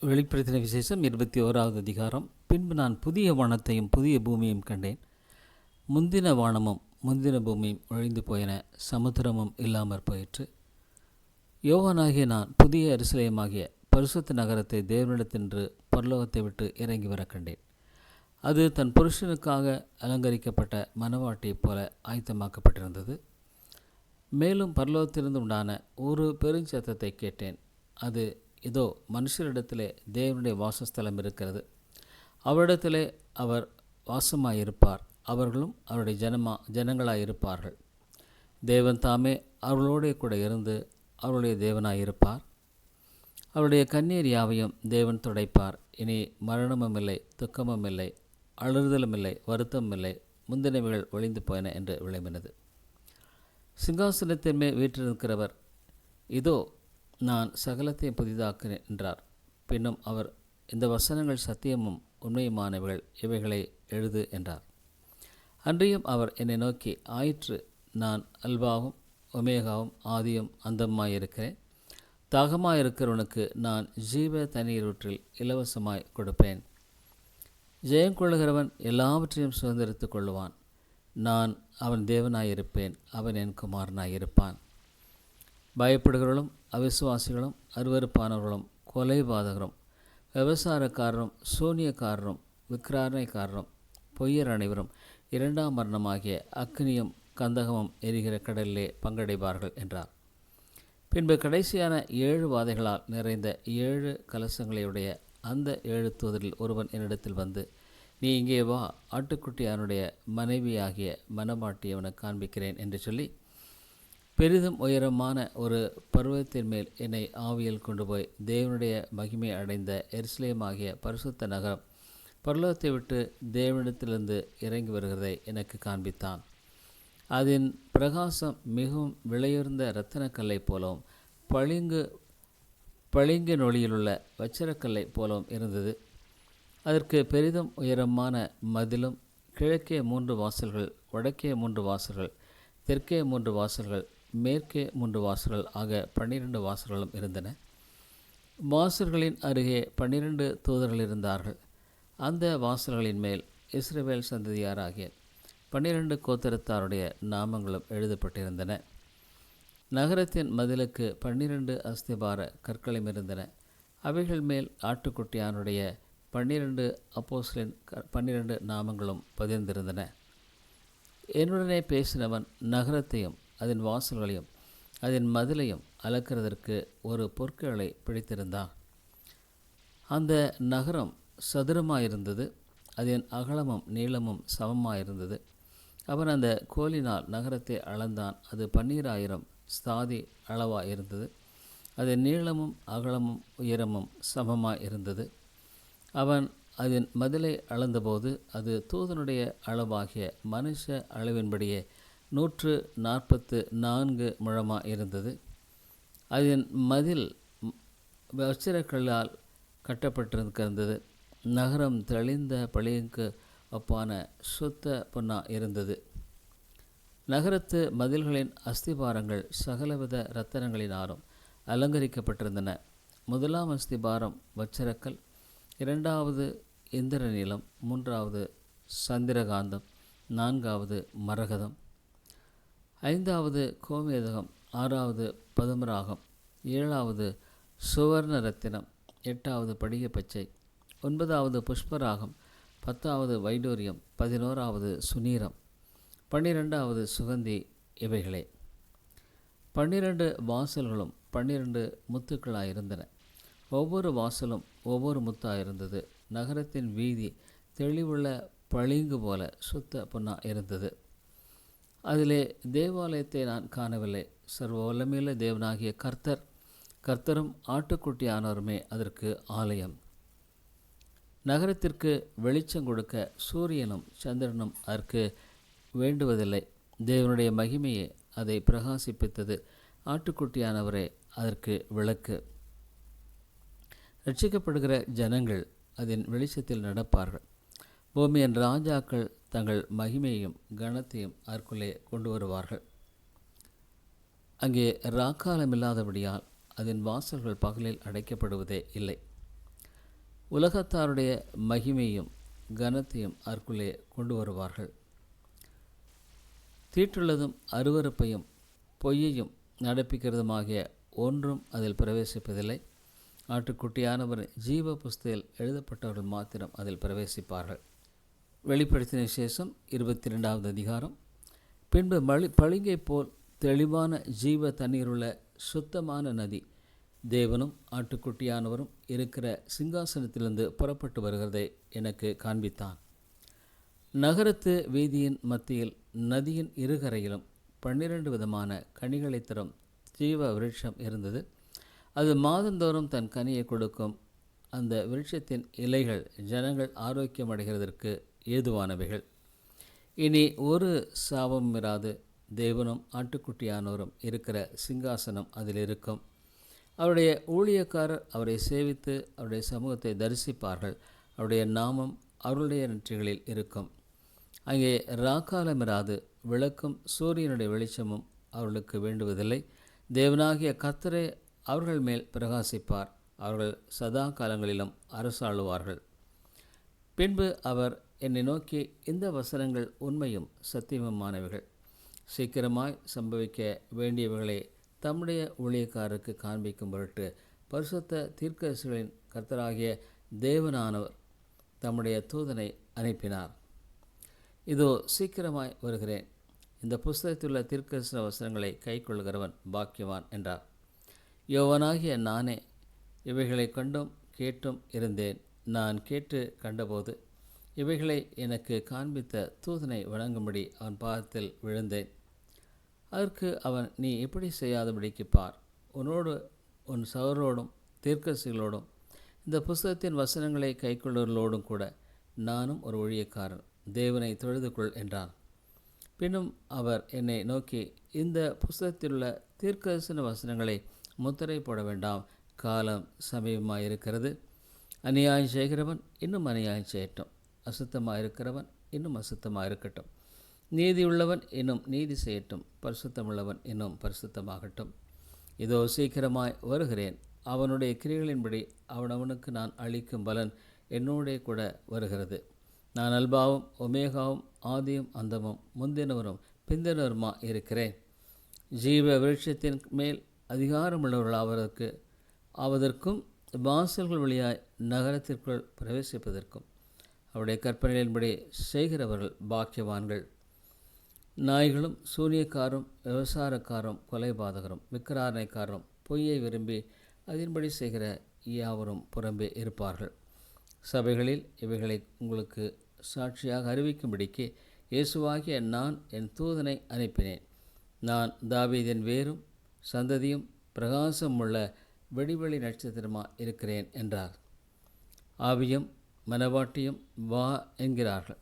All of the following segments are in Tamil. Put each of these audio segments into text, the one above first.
வெளிப்படுத்தின விசேஷம் இருபத்தி ஓராவது அதிகாரம். பின்பு நான் புதிய வானத்தையும் புதிய பூமியையும் கண்டேன். முந்தின வானமும் முந்தின பூமியும் ஒழிந்து போயின. சமுத்திரமும் இல்லாமற் போயிற்று. யோவானாகிய நான் புதிய அரிசிலயமாகிய பரிசுத்த நகரத்தை தேவனிடத்தின்று பரலோகத்தை விட்டு இறங்கி வர கண்டேன். அது தன் புருஷனுக்காக அலங்கரிக்கப்பட்ட மனவாட்டியைப் போல ஆயத்தமாக்கப்பட்டிருந்தது. மேலும் பரலோகத்திலிருந்து உண்டான ஒரு பெருஞ்சத்தத்தை கேட்டேன். அது இதோ மனுஷரிடத்திலே தேவனுடைய வாசஸ்தலம் இருக்கிறது. அவரிடத்திலே அவர் வாசமாயிருப்பார். அவர்களும் அவருடைய ஜனமா ஜனங்களாக இருப்பார்கள் தேவன் தாமே அவர்களோடே கூட இருந்து அவருடைய தேவனாயிருப்பார். அவருடைய கண்ணீர் யாவையும் தேவன் துடைப்பார். இனி மரணமும் இல்லை துக்கமும் இல்லை அழுறுதலும் இல்லை வருத்தமும் இல்லை முந்தினவைகள் ஒளிந்து போயின என்று விளம்பினது. சிங்காசனத்தின்மே வீற்றிருக்கிறவர் இதோ நான் சகலத்தை புதிதாக்கினேன் என்றார். பின்னும் அவர் இந்த வசனங்கள் சத்தியமும் உண்மையுமானவைகள் இவைகளை எழுது என்றார். அன்றியும் அவர் என்னை நோக்கி ஆயிற்று நான் அல்பாவும் ஒமேகாவும் ஆதியும் அந்தமாயிருக்கிறேன் தாகமாயிருக்கிறவனுக்கு நான் ஜீவ தண்ணீரூற்றில் இலவசமாய் கொடுப்பேன். ஜெயம் கொள்ளுகிறவன் எல்லாவற்றையும் சுதந்திரித்துக் கொள்ளுவான். நான் அவன் தேவனாயிருப்பேன் அவன் என் குமாரனாயிருப்பான். பயப்படுகிறவர்களும் அவிசுவாசிகளும் அருவறுப்பானவர்களும் கொலைபாதகரும் விபசாரக்காரரும் சூனியக்காரரும் விக்கிராரணைக்காரரும் பொய்யர் அனைவரும் இரண்டாம் மரணமாகிய அக்னியும் கந்தகமும் எரிகிற கடலிலே பங்கடைவார்கள் என்றார். பின்பு கடைசியான ஏழு வாதைகளால் நிறைந்த ஏழு கலசங்களையுடைய அந்த ஏழு தூதரில் ஒருவன் என்னிடத்தில் வந்து நீ இங்கே வா ஆட்டுக்குட்டியானுடைய மனைவியாகிய மனமாட்டியவனை காண்பிக்கிறேன் என்று சொல்லி பெரிதும் உயரமான ஒரு பருவத்தின் மேல் என்னை ஆவியில் கொண்டு போய் தேவனுடைய மகிமை அடைந்த எருசலேமாகிய பரிசுத்த நகரம் பரலோகத்தை விட்டு தேவனிடத்திலிருந்து இறங்கி வருகிறதை எனக்கு காண்பித்தான். அதன் பிரகாசம் மிகவும் விலையுறந்த இரத்தனக்கல்லை போலவும் பளிங்கு பளிங்கு நொழியிலுள்ள வச்சிரக்கல்லை போலவும் இருந்தது. அதற்கு பெரிதும் உயரமான மதிலும் கிழக்கே மூன்று வாசல்கள் வடக்கே மூன்று வாசல்கள் தெற்கே மூன்று வாசல்கள் மேற்கே மூன்று வாசல்கள் ஆக பன்னிரண்டு வாசல்களும் இருந்தன. வாசல்களின் அருகே பன்னிரண்டு தூதர்கள் இருந்தார்கள். அந்த வாசல்களின் மேல் இஸ்ரேவேல் சந்ததியாராகிய பன்னிரண்டு கோத்திரத்தாருடைய நாமங்களும் எழுதப்பட்டிருந்தன. நகரத்தின் மதிலுக்கு பன்னிரண்டு அஸ்திபார கற்களும் இருந்தன. அவைகள் மேல் ஆட்டுக்குட்டியானுடைய பன்னிரண்டு அப்போஸ்லின் பன்னிரண்டு நாமங்களும் பதிர்ந்திருந்தன என்னுடனே பேசினவன் நகரத்தையும் அதன் வாசல்களையும் அதன் மதிலையும் அளக்கிறதற்கு ஒரு பொற்களை பிடித்திருந்தான் அந்த நகரம் சதுரமாயிருந்தது அதன் அகலமும் நீளமும் சமமாயிருந்தது. அவன் அந்த கோலினால் நகரத்தை அளந்தான் அது பன்னீராயிரம் ஸ்தாதி அளவாக இருந்தது அதன் நீளமும் அகலமும் உயரமும் சமமாக இருந்தது அவன் அதன் மதிலை அளந்தபோது அது தூதனுடைய அளவாகிய மனுஷ அளவின்படியே நூற்று நாற்பத்து நான்கு முழமாக இருந்தது அதன் மதில் வச்சிரக்கல்லால் கட்டப்பட்டிருந்திருந்தது நகரம் தெளிந்த பளிங்கு ஒப்பான சுத்த பொன்னாக இருந்தது நகரத்து மதில்களின் அஸ்திபாரங்கள் சகலவித இரத்தனங்களினாலும் அலங்கரிக்கப்பட்டிருந்தன. முதலாம் அஸ்திபாரம் வச்சிரக்கல் இரண்டாவது இந்திரநீளம் மூன்றாவது சந்திரகாந்தம் நான்காவது மரகதம் ஐந்தாவது கோமேதகம் ஆறாவது பதுமராகம் ஏழாவது சுவர்ண ரத்தினம் எட்டாவது படிக பச்சை ஒன்பதாவது புஷ்பராகம் பத்தாவது வைடூரியம் பதினோராவது சுனீரம் பன்னிரெண்டாவது சுகந்தி இவைகளே. பன்னிரண்டு வாசல்களும் பன்னிரண்டு முத்துக்களாக இருந்தன ஒவ்வொரு வாசலும் ஒவ்வொரு முத்தாக இருந்தது நகரத்தின் வீதி தெளிவுள்ள பளிங்கு போல சுத்த பொன்னாக இருந்தது அதிலே தேவாலயத்தை நான் காணவில்லை. சர்வ வல்லமையில தேவனாகிய கர்த்தர் கர்த்தரும் ஆட்டுக்குட்டியானவருமே அதற்கு ஆலயம். நகரத்திற்கு வெளிச்சம் கொடுக்க சூரியனும் சந்திரனும் அதற்கு வேண்டுவதில்லை. தேவனுடைய மகிமையே அதை பிரகாசிப்பித்தது. ஆட்டுக்குட்டியானவரே அதற்கு விளக்கு. ரட்சிக்கப்படுகிற ஜனங்கள் அதன் வெளிச்சத்தில் நடப்பார்கள். பூமியின் ராஜாக்கள் தங்கள் மகிமையையும் கனத்தையும் அதற்குள்ளே கொண்டு வருவார்கள். அங்கே ராக்காலம் இல்லாதபடியால் அதன் வாசல்கள் பகலில் அடைக்கப்படுவதே இல்லை. உலகத்தாருடைய மகிமையும் கனத்தையும் அதற்குள்ளே கொண்டு வருவார்கள். தீட்டுள்ளதும் அருவருப்பையும் பொய்யையும் நடப்பிக்கிறதுமாகிய ஒன்றும் அதில் பிரவேசிப்பதில்லை. ஆட்டுக்குட்டியானவர் ஜீவ புஸ்தையில் எழுதப்பட்டவர்கள் மாத்திரம் அதில் பிரவேசிப்பார்கள். வெளிப்படுத்தின விசேஷம் இருபத்தி ரெண்டாவது அதிகாரம். பின்பு மழி பளிங்கை போல் தெளிவான ஜீவ தண்ணீருள்ள சுத்தமான நதி. தேவனும் ஆட்டுக்குட்டியானவரும் இருக்கிற சிங்காசனத்திலிருந்து புறப்பட்டு வருகிறதை எனக்கு காண்பித்தான். நகரத்து வீதியின் மத்தியில் நதியின் இருகரையிலும் பன்னிரண்டு விதமான கனிகளை தரும் ஜீவ விருட்சம் இருந்தது. அது மாதந்தோறும் தன் கனியை கொடுக்கும். அந்த விருட்சத்தின் இலைகள் ஜனங்கள் ஆரோக்கியமடைகிறதற்கு ஏதுவானவைகள். இனி ஒரு சாபம் இராது. தேவனும் ஆட்டுக்குட்டியானோரும் இருக்கிற சிங்காசனம் அதில் இருக்கும். அவருடைய ஊழியக்காரர் அவரை சேவித்து அவருடைய சமூகத்தை தரிசிப்பார்கள். அவருடைய நாமம் அவருடைய நெற்றிகளில் இருக்கும். அங்கே ராக்காலமிராது விளக்கும் சூரியனுடைய வெளிச்சமும் அவர்களுக்கு வேண்டுவதில்லை. தேவனாகிய கத்தரே அவர்கள் மேல் பிரகாசிப்பார். அவர்கள் சதா காலங்களிலும் அரசாளுவார்கள். பின்பு அவர் என்னை நோக்கி இந்த வசனங்கள் உண்மையும் சத்தியமுமானவைகள்? சீக்கிரமாய் சம்பவிக்க வேண்டியவைகளை தம்முடைய ஊழியக்காரருக்கு காண்பிக்கும் பொருட்டு பரிசுத்த தீர்க்கரசுகளின் கர்த்தராகிய தேவனானவர் தம்முடைய தூதனை அனுப்பினார். இதோ சீக்கிரமாய் வருகிறேன். இந்த புஸ்தகத்திலுள்ள தீர்க்கரசன வசனங்களை கைக்கொள்கிறவன் பாக்கியவான் என்றார். யோவனாகிய நானே இவைகளை கண்டும் கேட்டும் இருந்தேன். நான் கேட்டு கண்டபோது இவைகளை எனக்கு காண்பித்த தூதனை வணங்கும்படி அவன் பாதத்தில் விழுந்தேன். அதற்கு அவன் நீ எப்படி செய்யாதபடிக்கு பார். உன்னோடு உன் சகரோடும் தீர்க்கசிகளோடும் இந்த புஸ்தகத்தின் வசனங்களை கைக்கொள்ளுவர்களோடும் கூட நானும் ஒரு ஒழியக்காரன் தேவனை தொழுது கொள் என்றான். பின்னும் அவர் என்னை நோக்கி இந்த புஸ்தகத்திலுள்ள தீர்க்கதரிசன வசனங்களை முத்திரை போட வேண்டாம். காலம் சமீபமாக இருக்கிறது அநியாயம் செய்கிறவன் இன்னும் அநியாயம் செய்யட்டும். அசுத்தமாக இருக்கிறவன் இன்னும் அசுத்தமாக இருக்கட்டும் நீதியுள்ளவன் இன்னும் நீதி செய்யட்டும். பரிசுத்தமுள்ளவன் இன்னும் பரிசுத்தமாகட்டும். இதோ சீக்கிரமாய் வருகிறேன். அவனுடைய கிரிகளின்படி அவனவனுக்கு நான் அளிக்கும் பலன் என்னோடே கூட வருகிறது. நான் அல்பாவும் ஒமேகாவும் ஆதியும் அந்தமும் முந்தினவரும் பிந்தினவருமா இருக்கிறேன். ஜீவ விருட்சத்தின் மேல் அதிகாரமுள்ளவர்கள் அவருக்கு ஆவதற்கும் வாசல்கள் வழியாய் நகரத்திற்குள் பிரவேசிப்பதற்கும். அவருடைய கற்பனைகளின்படி செய்கிறவர்கள் பாக்கியவான்கள். நாய்களும் சூனியக்காரும் விவசாரக்காரும் கொலைபாதகரும் விக்கிராரணைக்காரரும் பொய்யை விரும்பி அதன்படி செய்கிற யாவரும் புறம்பே இருப்பார்கள். சபைகளில் இவைகளை உங்களுக்கு சாட்சியாக அறிவிக்கும்படிக்கு இயேசுவாகிய நான் என் தூதனை அனுப்பினேன். நான் தாவீதின் வேரும் சந்ததியும் பிரகாசம் உள்ள வெடிவெளி நட்சத்திரமாக இருக்கிறேன் என்றார். ஆவியும் மனவாட்டியும் வா என்கிறார்கள்.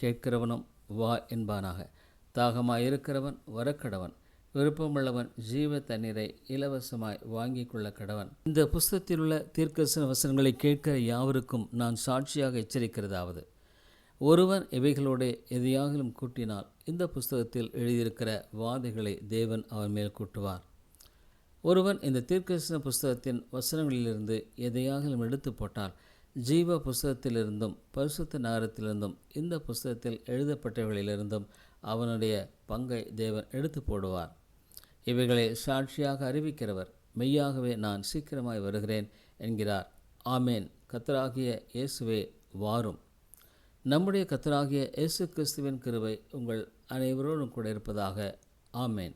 கேட்கிறவனும் வா என்பானாக. தாகமாயிருக்கிறவன் வரக்கடவன். விருப்பமுள்ளவன் ஜீவ தண்ணீரை இலவசமாய் வாங்கி கொள்ள கடவன். இந்த புஸ்தத்தில் உள்ள தீர்க்கசன வசனங்களை கேட்கிற யாவருக்கும் நான் சாட்சியாக எச்சரிக்கிறதாவது? ஒருவன் இவைகளோடு எதையாகிலும் கூட்டினால் இந்த புஸ்தகத்தில் எழுதியிருக்கிற வாதைகளை தேவன் அவன் மேல் கூட்டுவார். ஒருவன் இந்த தீர்க்கசன புஸ்தகத்தின் வசனங்களிலிருந்து எதையாகிலும் எடுத்து போட்டால் ஜீவ புஸ்தகத்திலிருந்தும் பரிசுத்த நகரத்திலிருந்தும் இந்த புஸ்தகத்தில் எழுதப்பட்டவைகளிலிருந்தும் அவனுடைய பங்கை தேவன் எடுத்து போடுவார். இவைகளை சாட்சியாக அறிவிக்கிறவர். மெய்யாகவே நான் சீக்கிரமாய் வருகிறேன் என்கிறார். ஆமேன். கத்தராகிய இயேசுவே வாரும். நம்முடைய கத்தராகிய இயேசு கிறிஸ்துவின் கிருவை உங்கள் அனைவரோடும் கூட இருப்பதாக. ஆமேன்.